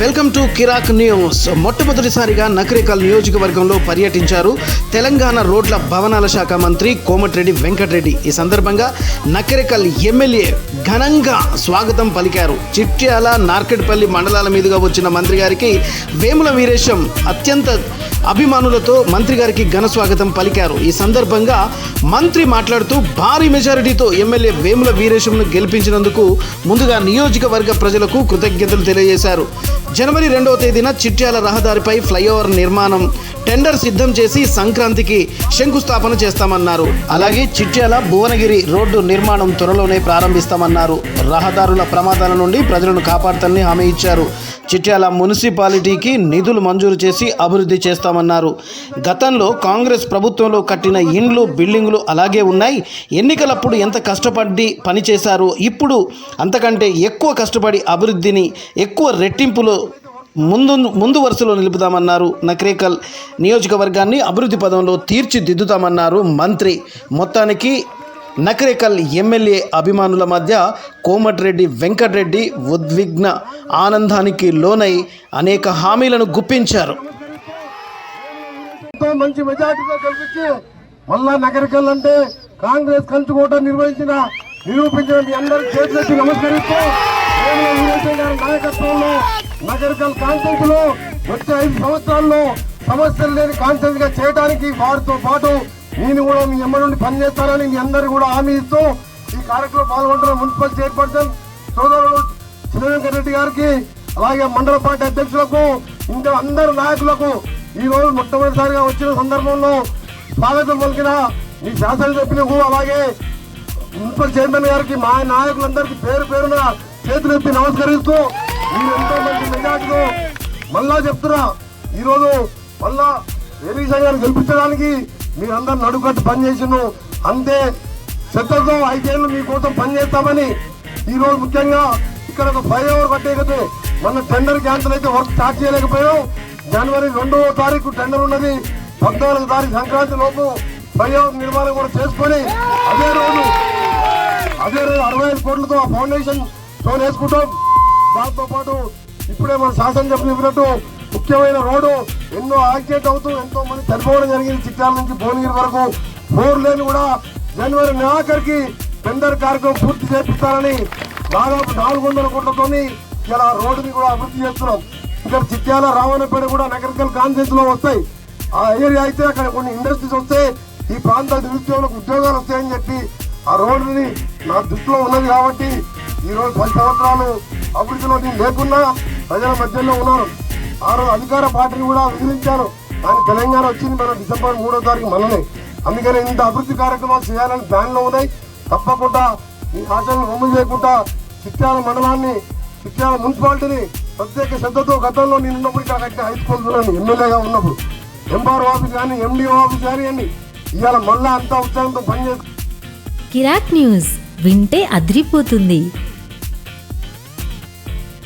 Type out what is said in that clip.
Welcome to Kirik news. మొట్టమొదటిసారిగా నకరికల్ నియోజకవర్గంలో పర్యటించారు తెలంగాణ రోడ్ల భవనాల శాఖ మంత్రి కోమటిరెడ్డి వెంకటరెడ్డి. ఈ సందర్భంగా నకరికల్ ఎమ్మెల్యే ఘనంగా స్వాగతం పలికారు. చిట్యాల నార్కెట్పల్లి మండలాల మీదుగా వచ్చిన మంత్రి గారికి వేముల వీరేశం అత్యంత అభిమానులతో మంత్రి గారికి ఘన స్వాగతం పలికారు. ఈ సందర్భంగా మంత్రి మాట్లాడుతూ భారీ మెజారిటీతో ఎమ్మెల్యే వేముల వీరేశంను గెలిపించినందుకు ముందుగా నియోజకవర్గ ప్రజలకు కృతజ్ఞతలు తెలియజేశారు. జనవరి రెండవ తేదీన చిట్యాల రహదారిపై ఫ్లైఓవర్ నిర్మాణం టెండర్ సిద్ధం చేసి సంక్రాంతికి శంకుస్థాపన చేస్తామన్నారు. అలాగే చిట్యాల భువనగిరి రోడ్డు నిర్మాణం త్వరలోనే ప్రారంభిస్తామన్నారు. రహదారుల ప్రమాదాల నుండి ప్రజలను కాపాడతానని హామీ ఇచ్చారు. చిట్యాల మున్సిపాలిటీకి నిధులు మంజూరు చేసి అభివృద్ధి చేస్తామన్నారు. గతంలో కాంగ్రెస్ ప్రభుత్వంలో కట్టిన ఇండ్లు బిల్డింగులు అలాగే ఉన్నాయి. ఎన్నికలప్పుడు ఎంత కష్టపడి పనిచేశారో ఇప్పుడు అంతకంటే ఎక్కువ కష్టపడి అభివృద్ధిని ఎక్కువ రెట్టింపులో ముందు ముందు వరుసలో నిలుపుతామన్నారు నక్రేకల్ నియోజకవర్గాన్ని అభివృద్ధి పదంలో తీర్చిదిద్దుతామన్నారు మంత్రి. మొత్తానికి నకరేకల్ ఎమ్మెల్యే అభిమానుల మధ్య కోమటిరెడ్డి వెంకటరెడ్డి ఉద్విగ్న ఆనందానికి లోనై అనేక హామీలను గుప్పించారు. ఎంతో మంచి మెజార్టీతో గెలిపించి మళ్ళా నగరికల్ అంటే కాంగ్రెస్ కంచుకోట నిర్వహించిన నిరూపించిన మీ అందరూ చేతులెత్తి నమస్కరిస్తూ నాయకత్వంలో నగరికల్ కాన్సెన్స్లో వచ్చే ఐదు సంవత్సరాల్లో సమస్యలు లేని కాన్సెన్స్గా చేయడానికి వారితో పాటు నేను కూడా మీ ఎమ్మ నుండి పనిచేస్తానని మీ అందరు కూడా హామీ ఇస్తూ ఈ కార్యక్రమంలో పాల్గొంటున్న మున్సిపల్ చైర్పర్సన్ సోదరుడు చిన్నవెంకట రెడ్డి గారికి అలాగే మండల పార్టీ అధ్యక్షులకు ఇంకా అందరు నాయకులకు ఈ రోజు మొట్టమొదటిసారిగా వచ్చిన సందర్భంలో స్వాగతం పలికిన మీ శాసనసభ్యులకు అలాగే మున్సిపల్ చైర్మన్ గారికి మా నాయకులందరికీ పేరు పేరున చేతులెత్తి నమస్కరిస్తూ మీరు ఎంతో మంచి మెజార్టీతో మళ్ళా చెప్తున్నా ఈరోజు మళ్ళా ఎలీసా గారు గెలిపించడానికి మీరందరూ నడుకట్టు పనిచేసిను అంతే శ్రద్ధతో ఐదేళ్ళు మీకోసం పనిచేస్తామని ఈ రోజు ముఖ్యంగా ఇక్కడ ఒక ఫ్లైఓవర్ కట్టేకతే మన టెండర్ క్యాన్సిల్ అయితే వర్క్ స్టార్ట్ చేయలేకపోయాం. జనవరి రెండవ తారీఖు టెండర్ ఉన్నది. పద్నాలుగు తారీఖు సంక్రాంతి లోపు ఫ్లైఓవర్ నిర్మాణం కూడా చేసుకొని అదే రోజు అదే రోజు అరవై ఐదు కోట్లతో ఆ ఫౌండేషన్ స్టోన్ వేసుకుంటాం దాంతో పాటు ఇప్పుడే మన శాసనం చెప్పినట్టు ముఖ్యమైన రోడ్డు ఎన్నో యాక్సిడెంట్ అవుతూ ఎంతో మంది చనిపోవడం జరిగింది. చిట్టాల నుంచి భువనగిరి వరకు ఫోర్ లేన్ కూడా జనవరి నెలాఖరికి టెండర్ కార్యక్రమం పూర్తి చేపిస్తారని దాదాపు నాలుగు వందల కోట్లతోని ఇలా రోడ్డుని కూడా అభివృద్ధి చేస్తున్నాం. ఇక్కడ చిట్యాల రావణపేట కూడా నగరికల్ కాన్ఫరెన్స్లో వస్తాయి. ఆ ఏరియా అయితే అక్కడ కొన్ని ఇండస్ట్రీస్ వస్తే ఈ ప్రాంత నిరుద్యోగులకు ఉద్యోగాలు వస్తాయని చెప్పి ఆ రోడ్డుని నా దృష్టిలో ఉన్నది కాబట్టి ఈ రోజు పది సంవత్సరాలు అభివృద్ధిలో నేను లేకున్నా ప్రజల మధ్యలో ఉన్నాను ఆ రోజు అధికార పార్టీని కూడా విధించాను కానీ తెలంగాణ వచ్చింది మన డిసెంబర్ మూడో తారీఖు మననే. అందుకని ఇంత అభివృద్ధి కార్యక్రమాలు చేయాలని ప్లాన్లో ఉన్నాయి. తప్పకుండా ఈ ఆశలను రొమ్ము చేయకుండా చిట్యాల మండలాన్ని చిట్యాల మున్సిపాలిటీని ప్రత్యేక శ్రద్ధతో గతంలో నేను ఉన్నప్పుడు ఇక్కడ కట్టిన హై స్కూల్ చూడండి ఎమ్మెల్యేగా ఉన్నప్పుడు. ఎంఆర్ ఆఫీస్ కానీ ఎండిఓ ఆఫీస్ కానీ అండి. ఇవాళ మళ్ళా అంతా ఉత్సాహంతో పనిచేసి కిరాక్ న్యూస్ వింటే అద్రిపోతుంది.